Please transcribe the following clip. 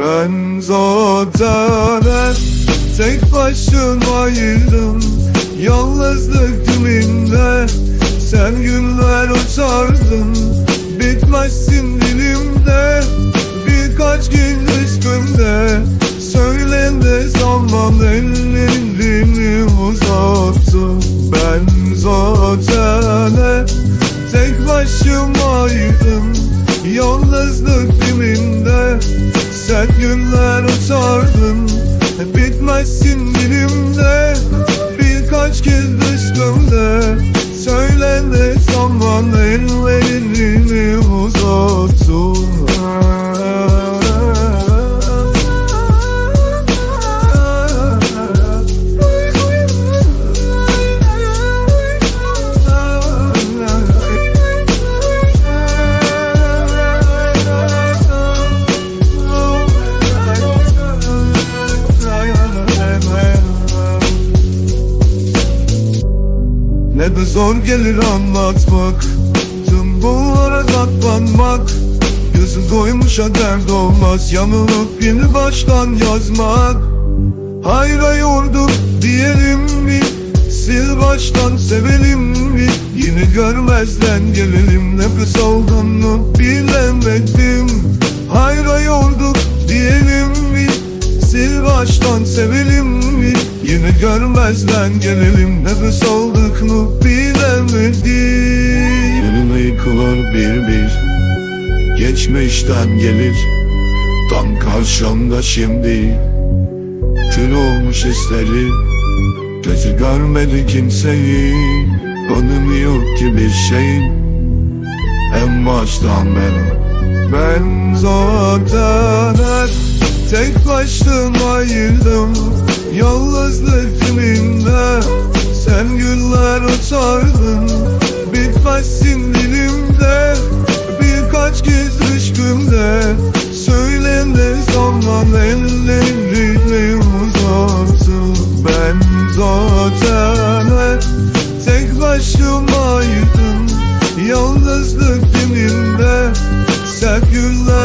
Ben zaten hep tek başımaydım Yalnızlık tümünde Sen günler uçardın Bitmezsin dilimde Birkaç gün üstümde. Söyle ne zaman ellerini uzattı Ben zaten hep tek başımaydım Yalnızlık Sen günler uçardın Bitmezsin dilimde. Birkaç kez düştümde Söyle ne zaman ellerini Ne de zor gelir anlatmak. Tüm bunlara katlanmak. Gözüm doymuşa dert olmaz. Yanılıp yeni baştan yazmak. Hayra yorduk diyelim mi? Sil baştan sevelim mi? Yine görmezden gelelim. Nefes aldığını bilemedim. Hayra yorduk diyelim mi? Sil baştan sevelim mi? Yine görmezden gelelim. Nefes aldık mı Geçmişten gelir. Tam karşımda şimdi. Kül olmuş hisleri. Gözü görmedi kimseyi. Tanımıyor ki bir şeyin. En baştan beri Ben zaten hep Tek başımaydım zaman ellerini Ben zaten tek başımaydım. Yalnızlık diminde Sen güller